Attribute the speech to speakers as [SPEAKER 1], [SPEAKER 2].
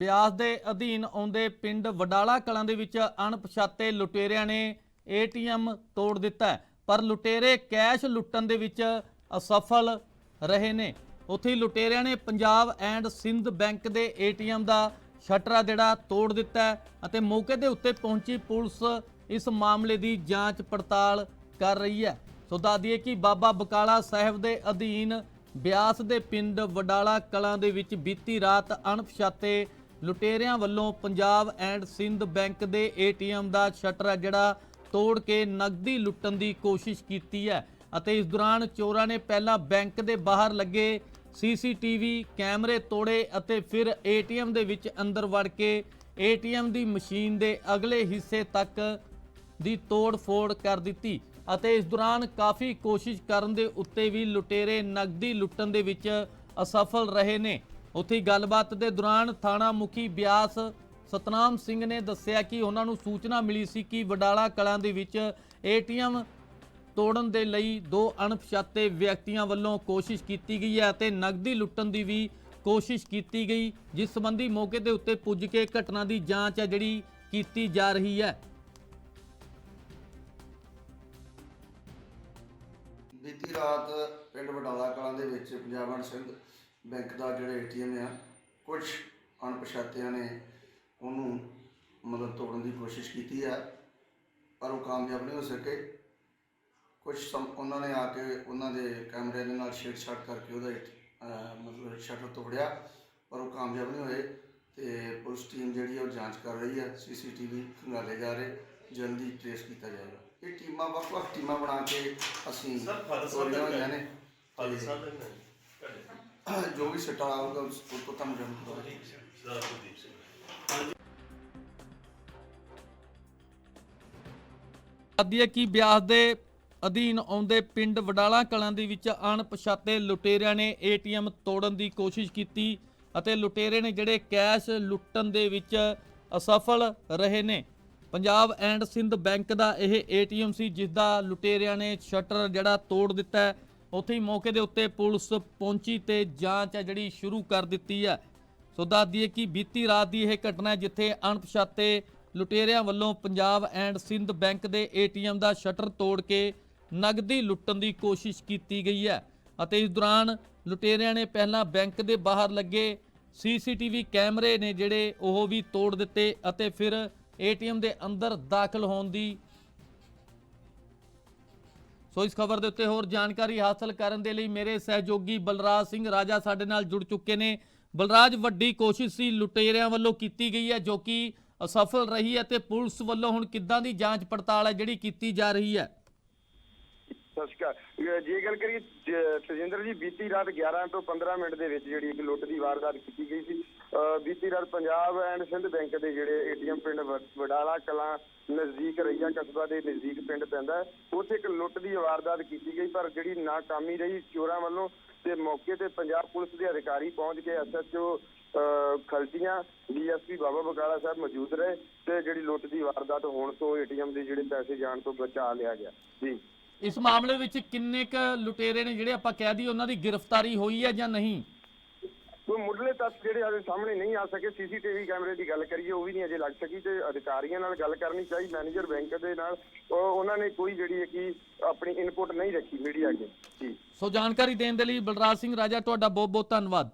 [SPEAKER 1] ਬਿਆਸ ਦੇ ਅਧੀਨ ਆਉਂਦੇ ਪਿੰਡ ਵਡਾਲਾ ਕਲਾਂ ਦੇ ਵਿੱਚ ਅਣਪਛਾਤੇ ਲੁਟੇਰਿਆਂ ਨੇ ਏਟੀਐਮ ਤੋੜ ਦਿੱਤਾ ਪਰ ਲੁਟੇਰੇ ਕੈਸ਼ ਲੁੱਟਣ ਦੇ ਵਿੱਚ ਅਸਫਲ ਰਹੇ ਨੇ। ਉੱਥੇ ਲੁਟੇਰਿਆਂ ਨੇ ਪੰਜਾਬ ਐਂਡ ਸਿੰਧ ਬੈਂਕ ਦੇ ਏਟੀਐਮ ਦਾ ਸ਼ਟਰ ਜਿਹੜਾ ਤੋੜ ਦਿੱਤਾ ਅਤੇ ਮੌਕੇ ਦੇ ਉੱਤੇ ਪਹੁੰਚੀ ਪੁਲਿਸ ਇਸ ਮਾਮਲੇ ਦੀ ਜਾਂਚ ਪੜਤਾਲ ਕਰ ਰਹੀ ਹੈ। ਸੋ ਦੱਸਦੀਏ ਕਿ ਬਾਬਾ ਬਕਾਲਾ ਸਾਹਿਬ ਦੇ ਅਧੀਨ ਬਿਆਸ ਦੇ ਪਿੰਡ ਵਡਾਲਾ ਕਲਾਂ ਦੇ ਵਿੱਚ ਬੀਤੀ ਰਾਤ ਅਣਪਛਾਤੇ ਲੁਟੇਰਿਆਂ ਵੱਲੋਂ ਪੰਜਾਬ ਐਂਡ ਸਿੰਧ ਬੈਂਕ ਦੇ ਏਟੀਐਮ ਦਾ ਸ਼ਟਰ ਹੈ ਜਿਹੜਾ ਤੋੜ ਕੇ ਨਕਦੀ ਲੁੱਟਣ ਦੀ ਕੋਸ਼ਿਸ਼ ਕੀਤੀ ਹੈ ਅਤੇ ਇਸ ਦੌਰਾਨ ਚੋਰਾਂ ਨੇ ਪਹਿਲਾਂ ਬੈਂਕ ਦੇ ਬਾਹਰ ਲੱਗੇ ਸੀਸੀਟੀਵੀ ਕੈਮਰੇ ਤੋੜੇ ਅਤੇ ਫਿਰ ਏਟੀਐਮ ਦੇ ਵਿੱਚ ਅੰਦਰ ਵੜ ਕੇ ਏਟੀਐਮ ਦੀ ਮਸ਼ੀਨ ਦੇ ਅਗਲੇ ਹਿੱਸੇ ਤੱਕ ਦੀ ਤੋੜ ਫੋੜ ਕਰ ਦਿੱਤੀ ਅਤੇ ਇਸ ਦੌਰਾਨ ਕਾਫੀ ਕੋਸ਼ਿਸ਼ ਕਰਨ ਦੇ ਉੱਤੇ ਵੀ ਲੁਟੇਰੇ ਨਗਦੀ ਲੁੱਟਣ ਦੇ ਵਿੱਚ ਅਸਫਲ ਰਹੇ ਨੇ। ਉੱਥੇ ਗੱਲਬਾਤ ਦੇ ਦੌਰਾਨ ਥਾਣਾ ਮੁਖੀ ਬਿਆਸ ਸਤਨਾਮ ਸਿੰਘ ਨੇ ਦੱਸਿਆ ਕਿ ਉਹਨਾਂ ਨੂੰ ਸੂਚਨਾ ਮਿਲੀ ਸੀ ਕਿ ਵਡਾਲਾ ਕਲਾਂ ਦੇ ਵਿੱਚ ਏਟੀਐਮ ਤੋੜਨ ਦੇ ਲਈ ਦੋ ਅਣਪਛਾਤੇ ਵਿਅਕਤੀਆਂ ਵੱਲੋਂ ਕੋਸ਼ਿਸ਼ ਕੀਤੀ ਗਈ ਹੈ ਅਤੇ ਨਗਦੀ ਲੁੱਟਣ ਦੀ ਵੀ ਕੋਸ਼ਿਸ਼ ਕੀਤੀ ਗਈ, ਜਿਸ ਸੰਬੰਧੀ ਮੌਕੇ ਦੇ ਉੱਤੇ ਪੁੱਜ ਕੇ ਘਟਨਾ ਦੀ ਜਾਂਚ ਹੈ ਜਿਹੜੀ ਕੀਤੀ ਜਾ ਰਹੀ ਹੈ।
[SPEAKER 2] ਬੀਤੀ ਰਾਤ ਪਿੰਡ ਵਡਾਲਾ ਕਲਾਂ ਦੇ ਵਿੱਚ ਪੰਜਾਬ ਐਂਡ ਬੈਂਕ ਦਾ ਜਿਹੜਾ ਏਟੀਐਮ ਆ ਕੁਝ ਅਣਪਛਾਤਿਆਂ ਨੇ ਉਹਨੂੰ ਮਦਦ ਤੋੜਨ ਦੀ ਕੋਸ਼ਿਸ਼ ਕੀਤੀ ਹੈ ਪਰ ਉਹ ਕਾਮਯਾਬ ਨਹੀਂ ਹੋ ਸਕੇ। ਕੁਝ ਉਹਨਾਂ ਨੇ ਆ ਕੇ ਉਹਨਾਂ ਦੇ ਕੈਮਰੇ ਦੇ ਨਾਲ ਛੇੜਛਾੜ ਕਰਕੇ ਉਹਦਾ ਮਤਲਬ ਸ਼ਟਰ ਤੋੜਿਆ ਪਰ ਉਹ ਕਾਮਯਾਬ ਨਹੀਂ ਹੋਏ ਤੇ ਪੁਲਿਸ ਟੀਮ ਜਿਹੜੀ ਉਹ ਜਾਂਚ ਕਰ ਰਹੀ ਹੈ ਸੀਸੀਟੀਵੀ ਖੰਗਾਲੇ ਜਾ ਰਹੇ ਜਲਦੀ ਟ੍ਰੇਸ ਕੀਤਾ ਜਾਏਗਾ। ਇਹ ਟੀਮਾਂ ਵੱਖ ਵੱਖ ਟੀਮਾਂ ਬਣਾ ਕੇ ਅਸੀਂ
[SPEAKER 3] ਸਰ ਫਾਦਰ ਸਾਹਿਬ
[SPEAKER 2] ਨੇ
[SPEAKER 3] ਫਾਦਰ ਸਾਹਿਬ ਤੁਹਾਡੇ
[SPEAKER 2] ਜੋ ਵੀ ਸਟਾ ਆਊਗਾ ਉਸ ਤੋਂ ਤੁਹਾਨੂੰ ਜਾਣੂ ਕਰਾਂਗੇ
[SPEAKER 1] ਆਦੀ ਹੈ ਕਿ ਬਿਆਸ ਦੇ ਅਧੀਨ ਆਉਂਦੇ ਪਿੰਡ ਵਡਾਲਾ ਕਲਾਂ ਦੇ ਵਿੱਚ ਅਣਪਛਾਤੇ ਲੁਟੇਰਿਆਂ ਨੇ ਏਟੀਐਮ ਤੋੜਨ ਦੀ ਕੋਸ਼ਿਸ਼ ਕੀਤੀ ਅਤੇ ਲੁਟੇਰੇ ਨੇ ਜਿਹੜੇ ਕੈਸ਼ ਲੁੱਟਣ ਦੇ ਵਿੱਚ ਅਸਫਲ ਰਹੇ ਨੇ। ਪੰਜਾਬ ਐਂਡ ਸਿੰਧ ਬੈਂਕ ਦਾ ਇਹ ਏਟੀਐਮ ਸੀ ਜਿਸ ਦਾ ਲੁਟੇਰਿਆਂ ਨੇ ਸ਼ਟਰ ਜਿਹੜਾ ਤੋੜ ਦਿੱਤਾ ਹੈ। ਉੱਥੇ ਹੀ ਮੌਕੇ ਦੇ ਉੱਤੇ ਪੁਲਿਸ ਪਹੁੰਚੀ ਤੇ ਜਾਂਚ ਹੈ ਜਿਹੜੀ ਸ਼ੁਰੂ ਕਰ ਦਿੱਤੀ ਹੈ ਸੋ ਦੱਸ ਦਈਏ ਕਿ ਬੀਤੀ ਰਾਤ ਦੀ ਇਹ ਘਟਨਾ ਹੈ ਜਿੱਥੇ ਅਣਪਛਾਤੇ ਲੁਟੇਰਿਆਂ ਵੱਲੋਂ ਪੰਜਾਬ ਐਂਡ ਸਿੰਧ ਬੈਂਕ ਦੇ ਏਟੀਐਮ ਦਾ ਸ਼ਟਰ ਤੋੜ ਕੇ ਨਗਦੀ ਲੁੱਟਣ ਦੀ ਕੋਸ਼ਿਸ਼ ਕੀਤੀ ਗਈ ਹੈ ਅਤੇ ਇਸ ਦੌਰਾਨ ਲੁਟੇਰਿਆਂ ਨੇ ਪਹਿਲਾਂ ਬੈਂਕ ਦੇ ਬਾਹਰ ਲੱਗੇ ਸੀਸੀਟੀਵੀ ਕੈਮਰੇ ਨੇ ਜਿਹੜੇ ਉਹ ਵੀ ਤੋੜ ਦਿੱਤੇ ਅਤੇ ਫਿਰ ਏਟੀਐਮ ਦੇ ਅੰਦਰ ਦਾਖਲ ਹੋਣ ਦੀ ਸੋ ਇਸ ਖਬਰ ਦੇ ਉੱਤੇ ਹੋਰ ਜਾਣਕਾਰੀ ਹਾਸਲ ਕਰਨ ਦੇ ਲਈ ਮੇਰੇ ਸਹਿਯੋਗੀ ਬਲਰਾਜ ਸਿੰਘ ਰਾਜਾ ਸਾਡੇ ਨਾਲ ਜੁੜ ਚੁੱਕੇ ਨੇ। ਬਲਰਾਜ, ਵੱਡੀ ਕੋਸ਼ਿਸ਼ ਸੀ ਲੁਟੇਰਿਆਂ ਵੱਲੋਂ ਕੀਤੀ ਗਈ ਹੈ ਜੋ ਕਿ ਅਸਫਲ ਰਹੀ ਹੈ ਤੇ ਪੁਲਿਸ ਵੱਲੋਂ ਹੁਣ ਕਿੱਦਾਂ ਦੀ ਜਾਂਚ ਪੜਤਾਲ ਹੈ ਜਿਹੜੀ ਕੀਤੀ ਜਾ ਰਹੀ ਹੈ?
[SPEAKER 4] ਸਤਿ ਸ਼੍ਰੀ ਅਕਾਲ। ਜੇ ਗੱਲ ਕਰੀਏ ਤਜਿੰਦਰ ਜੀ, ਬੀਤੀ ਰਾਤ 11 ਤੋਂ 15 ਮਿੰਟ ਦੇ ਵਿੱਚ ਜਿਹੜੀ ਇੱਕ ਲੁੱਟ ਦੀ ਵਾਰਦਾਤ ਕੀਤੀ ਗਈ ਸੀ, ਅਹ ਬੀਤੀ ਰਾਤ ਪੰਜਾਬ ਐਂਡ ਸਿੰਧ ਬੈਂਕ ਦੇ ਜਿਹੜੇ ਏਟੀਐਮ ਪਿੰਡ ਵਡਾਲਾ ਕਲਾਂ ਨਜ਼ਦੀਕ ਰਈਆ ਕਸਬਾ ਦੇ ਨਜ਼ਦੀਕ ਪਿੰਡ ਪੈਂਦਾ ਉੱਥੇ ਇੱਕ ਲੁੱਟ ਦੀ ਵਾਰਦਾਤ ਕੀਤੀ ਗਈ, ਪਰ ਜਿਹੜੀ ਨਾਕਾਮੀ ਰਹੀ ਚੋਰਾਂ ਵੱਲੋਂ ਤੇ ਮੌਕੇ ਤੇ ਪੰਜਾਬ ਪੁਲਿਸ ਦੇ ਅਧਿਕਾਰੀ ਪਹੁੰਚ ਕੇ ਐਸਐਚਓ ਖਲਟੀਆਂ ਡੀਐਸਪੀ ਬਾਬਾ ਬਕਾਲਾ ਸਾਹਿਬ ਮੌਜੂਦ ਰਹੇ ਤੇ ਜਿਹੜੀ ਲੁੱਟ ਦੀ ਵਾਰਦਾਤ ਹੋਣ ਤੋਂ ਏਟੀਐਮ ਦੇ ਜਿਹੜੇ ਪੈਸੇ ਜਾਣ ਤੋਂ ਬਚਾ ਲਿਆ ਗਿਆ। ਜੀ।
[SPEAKER 1] ਇਸ ਮਾਮਲੇ ਵਿੱਚ ਕਿੰਨੇ ਕ ਲੁਟੇਰੇ ਨੇ ਜਿਹੜੇ ਆਪਾਂ ਕਹਿ ਦਈਏ ਉਹਨਾਂ ਦੀ ਗ੍ਰਿਫਤਾਰੀ ਹੋਈ ਹੈ ਜਾਂ ਨਹੀਂ?
[SPEAKER 4] ਕੋਈ ਮੁੱਢਲੇ ਤੱਥ ਜਿਹੜੇ ਹਾਲੇ ਸਾਹਮਣੇ ਨਹੀਂ ਆ ਸਕੇ ਸੀਸੀਟੀਵੀ ਕੈਮਰੇ ਦੀ ਗੱਲ ਕਰੀਏ ਉਹ ਵੀ ਨਹੀਂ ਅਜੇ ਲੱਗ ਸਕੀ ਤੇ ਅਧਿਕਾਰੀਆਂ ਨਾਲ ਗੱਲ ਕਰਨੀ ਚਾਹੀ ਮੈਨੇਜਰ ਬੈਂਕ ਦੇ ਨਾਲ ਉਹ- ਉਹਨਾਂ ਨੇ ਕੋਈ ਜਿਹੜੀ ਹੈ ਕਿ ਆਪਣੀ ਇਨਪੁਟ ਨਹੀਂ ਰੱਖੀ ਮੀਡੀਆ ਅੱਗੇ। ਜੀ।
[SPEAKER 1] ਸੋ ਜਾਣਕਾਰੀ ਦੇਣ ਦੇ ਲਈ ਬਲਰਾਜ ਸਿੰਘ ਰਾਜਾ ਤੁਹਾਡਾ ਬਹੁਤ ਬਹੁਤ ਧੰਨਵਾਦ।